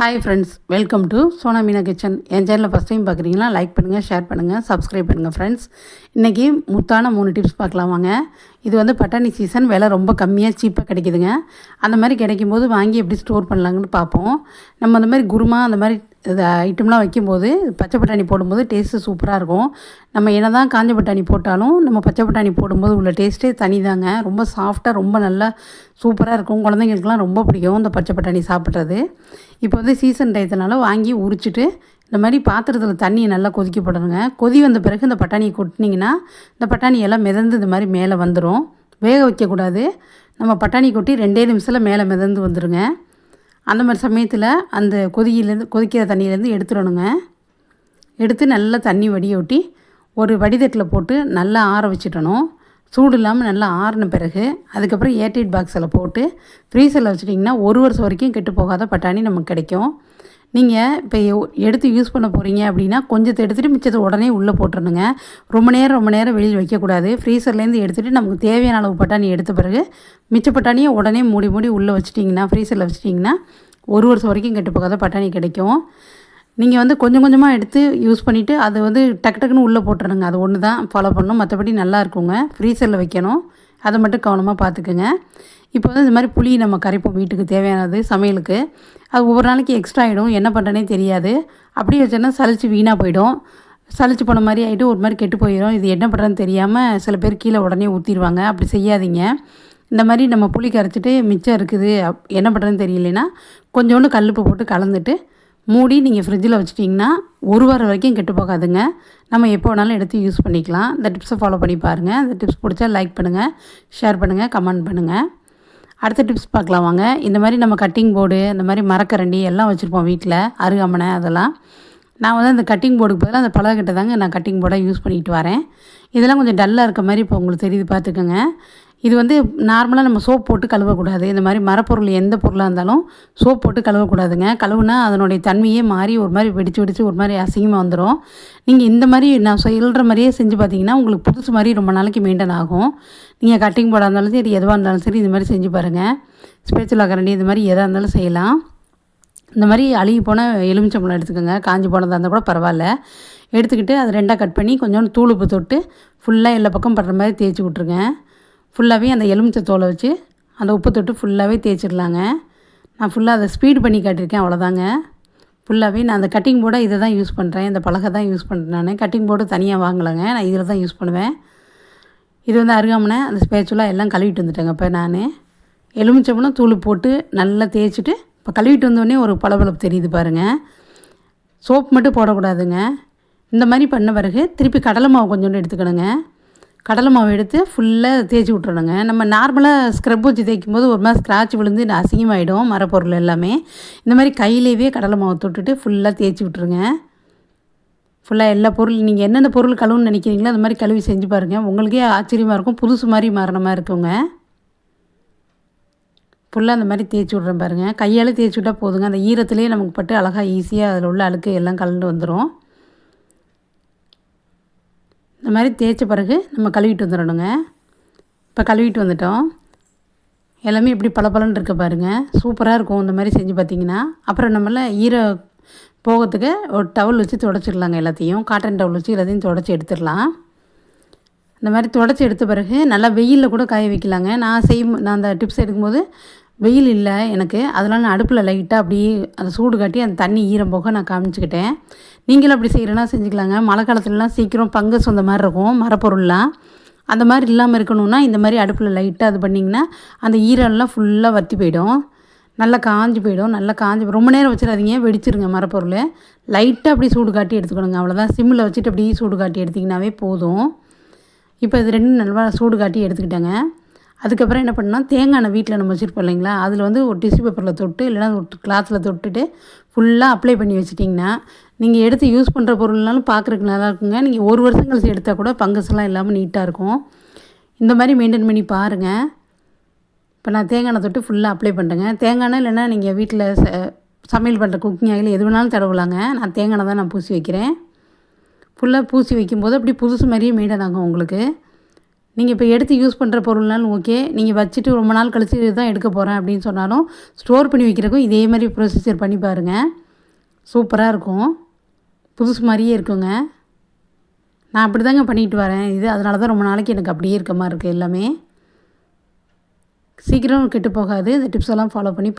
Hi friends welcome to Sona Meena kitchen என் சேனலில் first time பார்க்குறீங்களா like பண்ணுங்கள் share பண்ணுங்கள் சப்ஸ்கிரைப் பண்ணுங்கள் ஃப்ரெண்ட்ஸ் இன்றைக்கி முத்தான மூணு டிப்ஸ் பார்க்கலாம் வாங்க. இது வந்து பட்டாணி சீசன் விலை ரொம்ப கம்மியாக சீப்பாக கிடைக்குதுங்க. அந்த மாதிரி கிடைக்கும்போது வாங்கி எப்படி ஸ்டோர் பண்ணலாங்கன்னு பார்ப்போம். நம்ம அந்த மாதிரி குருமா அந்த மாதிரி இது ஐட்டம்லாம் வைக்கும்போது பச்சை பட்டாணி போடும்போது டேஸ்ட்டு சூப்பராக இருக்கும். நம்ம என்ன தான் காஞ்ச பட்டாணி போட்டாலும் நம்ம பச்சை பட்டாணி போடும்போது உள்ள டேஸ்ட்டே தனி தாங்க ரொம்ப சாஃப்டாக ரொம்ப நல்லா சூப்பராக இருக்கும். குழந்தைங்களுக்குலாம் ரொம்ப பிடிக்கும் இந்த பச்சை பட்டாணி சாப்பிட்றது. இப்போ வந்து சீசன் டயத்தினால வாங்கி உரிச்சிட்டு இந்த மாதிரி பாத்திரத்தில் தண்ணியை நல்லா கொதிக்க போடணுங்க. கொதி வந்த பிறகு இந்த பட்டாணியை கொட்டினீங்கன்னா இந்த பட்டாணி எல்லாம் மிதந்து இந்த மாதிரி மேலே வந்துடும் வேக வைக்கக்கூடாது. நம்ம பட்டாணி கொட்டி ரெண்டே நிமிஷத்தில் மேலே மிதந்து வந்துடுங்க அந்த மாதிரி சமயத்தில் அந்த கொதியிலேருந்து கொதிக்கிற தண்ணியிலேருந்து எடுத்துடணுங்க. எடுத்து நல்லா தண்ணி வடிய ஒட்டி ஒரு வடிதட்டில் போட்டு நல்லா ஆற வச்சிடணும். சூடு இல்லாமல் நல்லா ஆறின பிறகு அதுக்கப்புறம் ஏர்டைட் பாக்ஸில் போட்டு ஃப்ரீசரில் வச்சுட்டிங்கன்னா ஒரு வருஷம் வரைக்கும் கெட்டு போகாத பட்டாணி நமக்கு கிடைக்கும். நீங்கள் இப்போ எடுத்து யூஸ் பண்ண போகிறீங்க அப்படின்னா கொஞ்சத்தை எடுத்துகிட்டு மிச்சத்தை உடனே உள்ளே போட்டுருணுங்க ரொம்ப நேரம் ரொம்ப நேரம் வெளியில் வைக்கக்கூடாது. ஃப்ரீசர்லேருந்து எடுத்துகிட்டு நமக்கு தேவையான அளவு பட்டாணி எடுத்த பிறகு மிச்ச பட்டாணியை உடனே மூடி மூடி உள்ளே வச்சிட்டிங்கன்னா ஃப்ரீசரில் வச்சிட்டிங்கன்னா ஒரு வருஷம் வரைக்கும் கெட்டு போகாத பட்டாணி கிடைக்கும். நீங்கள் வந்து கொஞ்சம் கொஞ்சமாக எடுத்து யூஸ் பண்ணிவிட்டு அதை வந்து டக்கு டக்குன்னு உள்ளே போட்டுருணுங்க அது ஒன்று தான் ஃபாலோ பண்ணணும். மற்றபடி நல்லா இருக்குங்க. ஃப்ரீசரில் வைக்கணும். அதை மட்டும் கவனமாக பார்த்துக்குங்க. இப்போ வந்து இந்த மாதிரி புளி நம்ம கரைப்போம் வீட்டுக்கு தேவையானது சமையலுக்கு. அது ஒவ்வொரு நாளைக்கு எக்ஸ்ட்ரா ஆகிடும் என்ன பண்ணுறனே தெரியாது. அப்படியே வச்சோன்னா சளிச்சு வீணாக போயிடும். சளிச்சு போன மாதிரி ஆகிட்டு ஒரு மாதிரி கெட்டு போயிடும் இது என்ன பண்ணுறதுன்னு தெரியாமல் சில பேர் கீழே உடனே ஊற்றிடுவாங்க அப்படி செய்யாதீங்க. இந்த மாதிரி நம்ம புளி கரைச்சிட்டு மிச்சம் இருக்குது. அப் என்ன பண்ணுறதுன்னு தெரியலனா கொஞ்சோண்டு கல்லுப்பு போட்டு கலந்துட்டு மூடி நீங்கள் ஃப்ரிட்ஜில் வச்சிட்டிங்கன்னா ஒரு வாரம் வரைக்கும் கெட்டு போகாதுங்க. நம்ம எப்போ வேணாலும் எடுத்து யூஸ் பண்ணிக்கலாம். இந்த டிப்ஸை ஃபாலோ பண்ணி பாருங்கள் இந்த டிப்ஸ் பிடிச்சா லைக் பண்ணுங்கள் ஷேர் பண்ணுங்கள் கமெண்ட் பண்ணுங்கள் அடுத்த டிப்ஸ் பார்க்கலாம் வாங்க. இந்த மாதிரி நம்ம கட்டிங் போர்டு இந்த மாதிரி மரக்கரண்டி எல்லாம் வச்சுருப்போம் வீட்டில் அருகாமனை அதெல்லாம். நான் வந்து அந்த கட்டிங் போர்டுக்கு பதிலாக அந்த பலகட்டை தாங்க நான் கட்டிங் போர்டாக யூஸ் பண்ணிட்டு வரேன். இதெல்லாம் கொஞ்சம் டல்லாக இருக்க மாதிரி இப்போ உங்களுக்கு தெரியுது பார்த்துக்கோங்க. இது வந்து நார்மலாக நம்ம சோப் போட்டு கழுவக்கூடாது. இந்த மாதிரி மரப்பொருள் எந்த பொருளாக இருந்தாலும் சோப் போட்டு கழுவக்கூடாதுங்க. கழுவுனா அதனுடைய தன்மையே மாறி ஒரு மாதிரி வெடிச்சு வெடிச்சு ஒரு மாதிரி அசிங்கமாக வந்துடும் நீங்கள் இந்த மாதிரி நான் சொல்கிற மாதிரியே செஞ்சு பார்த்தீங்கன்னா உங்களுக்கு புதுசு மாதிரி ரொம்ப நாளைக்கு மெயின்டைன் ஆகும். நீங்கள் கட்டிங் போடாக இருந்தாலும் சரி எதுவாக இருந்தாலும் சரி இந்த மாதிரி செஞ்சு பாருங்கள் ஸ்பேச்சுலா கரண்டி இந்த மாதிரி எதாக இருந்தாலும் செய்யலாம். இந்த மாதிரி அழுகி போன எலுமிச்சம்பழம் எடுத்துக்கோங்க. காஞ்சி போனதாக இருந்தால் கூட பரவாயில்ல. எடுத்துக்கிட்டு அதை ரெண்டாக கட் பண்ணி கொஞ்சோண்டு தூளுப்பு தொட்டு ஃபுல்லாக எல்லா பக்கம் படுற மாதிரி தேய்ச்சி விட்ருங்க ஃபுல்லாகவே அந்த எலுமிச்சை தோலை வச்சு அந்த உப்பு தொட்டு ஃபுல்லாகவே தேய்ச்சிடலாங்க. நான் ஃபுல்லாக அதை ஸ்பீடு பண்ணி காட்டியிருக்கேன் அவ்வளோதாங்க. ஃபுல்லாகவே நான் அந்த கட்டிங் போர்டை இதை தான் யூஸ் பண்ணுறேன் இந்த பழகை தான் யூஸ் பண்ணுறேன் நான். கட்டிங் போர்டு தனியாக வாங்கலைங்க நான் இதில் தான் யூஸ் பண்ணுவேன். இது வந்து அருகாமனை அந்த ஸ்பேச்சுலாம் எல்லாம் கழுவிட்டு வந்துட்டேங்க இப்போ நான். எலுமிச்சம்பழம் தூள் போட்டு நல்லா தேய்ச்சிட்டு இப்போ கழுவிட்டு வந்தோடனே ஒரு பளபளப்பு தெரியுது பாருங்கள் சோப் மட்டும் போடக்கூடாதுங்க. இந்த மாதிரி பண்ண பிறகு திருப்பி கடலை மாவு கொஞ்சோண்டு எடுத்துக்கணுங்க. கடலை மாவு எடுத்து ஃபுல்லாக தேய்ச்சி விட்றணுங்க நம்ம நார்மலாக ஸ்க்ரப் வச்சு தேய்க்கும் போது ஒரு மாதிரி ஸ்க்ராட்ச் விழுந்து அசிங்கமாயிடும் மரப்பொருள் எல்லாமே. இந்த மாதிரி கையிலேயே கடலை மாவு தொட்டுட்டு ஃபுல்லாக தேய்ச்சி விட்ருங்க ஃபுல்லாக எல்லா பொருள் நீங்கள் என்னென்ன பொருள் கழுவுன்னு நினைக்கிறீங்களோ அந்த மாதிரி கழுவி செஞ்சு பாருங்கள் உங்களுக்கே ஆச்சரியமாக இருக்கும். புதுசு மாதிரி மாறின இருக்குங்க. ஃபுல்லாக அந்த மாதிரி தேய்ச்சி விட்றேன் பாருங்கள் கையால் தேய்ச்சி விட்டால் போதுங்க. அந்த ஈரத்துலேயே நமக்கு பட்டு அழகாக ஈஸியாக அதில் உள்ள அழுக்கு எல்லாம் கலந்து வந்துடும் இந்த மாதிரி தேய்ச்ச பிறகு நம்ம கழுவிட்டு வந்துடணுங்க. இப்போ கழுவிட்டு வந்துட்டோம். எல்லாமே இப்படி பளபளன்னு இருக்க பாருங்கள் சூப்பராக இருக்கும் இந்த மாதிரி செஞ்சு பார்த்தீங்கன்னா அப்புறம் நம்மள ஈர போகிறதுக்கு ஒரு டவல் வச்சு தொடச்சிடலாங்க எல்லாத்தையும். காட்டன் டவல் வச்சு எல்லாத்தையும் தொடச்சி எடுத்துடலாம். இந்த மாதிரி தொடச்சி எடுத்த பிறகு நல்லா வெயிலில் கூட காய வைக்கலாங்க. நான் செய்யும் நான் அந்த டிப்ஸ் எடுக்கும்போது வெயில் இல்லை எனக்கு. அதனால் நான் அடுப்பில் லைட்டாக அப்படியே அந்த சூடு காட்டி அந்த தண்ணி ஈரம் போக நான் காமிச்சிக்கிட்டேன். நீங்களும் அப்படி செய்கிறனா செஞ்சுக்கலாங்க. மழை காலத்துலலாம் சீக்கிரம் பங்கஸ் வந்த மாதிரி இருக்கும் மரப்பொருள்லாம். அந்த மாதிரி இல்லாமல் இருக்கணும்னா இந்த மாதிரி அடுப்பில் லைட்டாக இது பண்ணிங்கன்னா அந்த ஈரம்லாம் ஃபுல்லாக வற்றி போயிடும். நல்லா காஞ்சி போயிடும் நல்லா காஞ்சி ரொம்ப நேரம் வச்சிடாதீங்க வெடிச்சிருங்க மரப்பொருள். லைட்டாக அப்படி சூடு காட்டி எடுத்துக்கணுங்க அவ்வளோதான் சிம்மில் வச்சுட்டு அப்படியே சூடு காட்டி எடுத்திங்கனாவே போதும். இப்போ இது ரெண்டும் நல்லா சூடு காட்டி எடுத்துக்கிட்டேங்க. அதுக்கப்புறம் என்ன பண்ணால் தேங்காய் எண்ணெய் வீட்டில் நம்ம வச்சுருப்போம் இல்லைங்களா? அதில் வந்து ஒரு டிஷ்யூ பேப்பரில் தொட்டு இல்லைனா ஒரு கிளாத்தில் தொட்டுட்டு ஃபுல்லாக அப்ளை பண்ணி வச்சிட்டிங்கன்னா நீங்கள் எடுத்து யூஸ் பண்ணுற பொருள்னாலும் பார்க்குறதுக்கு நல்லா இருக்குங்க. நீங்கள் ஒரு வருஷம் கழிச்சு எடுத்தால் கூட பங்கஸ்லாம் இல்லாமல் நீட்டாக இருக்கும். இந்த மாதிரி மெயின்டைன் பண்ணி பாருங்கள் இப்போ நான் தேங்காய் எண்ணெய் தொட்டு ஃபுல்லாக அப்ளை பண்ணுறேங்க தேங்காய் எண்ணெய் இல்லைன்னா நீங்கள் வீட்டில் சமையல் பண்ணுற குக்கிங் ஆயில் எது வேணாலும் தடவலாங்க. நான் தேங்காய் எண்ணெய் தான் நான் பூசி வைக்கிறேன். ஃபுல்லாக பூசி வைக்கும்போது அப்படி புதுசு மாதிரியே மெயின்டைன் ஆகும் உங்களுக்கு. நீங்கள் இப்போ எடுத்து யூஸ் பண்ணுற பொருள்னாலும் ஓகே நீங்கள் வச்சுட்டு ரொம்ப நாள் கழித்து தான் எடுக்க போகிறேன் அப்படின்னு சொன்னாலும் ஸ்டோர் பண்ணி வைக்கிறதுக்கும் இதே மாதிரி ப்ரொசீஜர் பண்ணி பாருங்கள் சூப்பராக இருக்கும். புதுசு மாதிரியே இருக்குங்க. நான் அப்படி தாங்க பண்ணிட்டு வரேன். இது அதனால தான் ரொம்ப நாளைக்கு எனக்கு அப்படியே இருக்க மாதிரி இருக்குது எல்லாமே. சீக்கிரம் கெட்டு போகாது. இந்த டிப்ஸ் எல்லாம் ஃபாலோ பண்ணி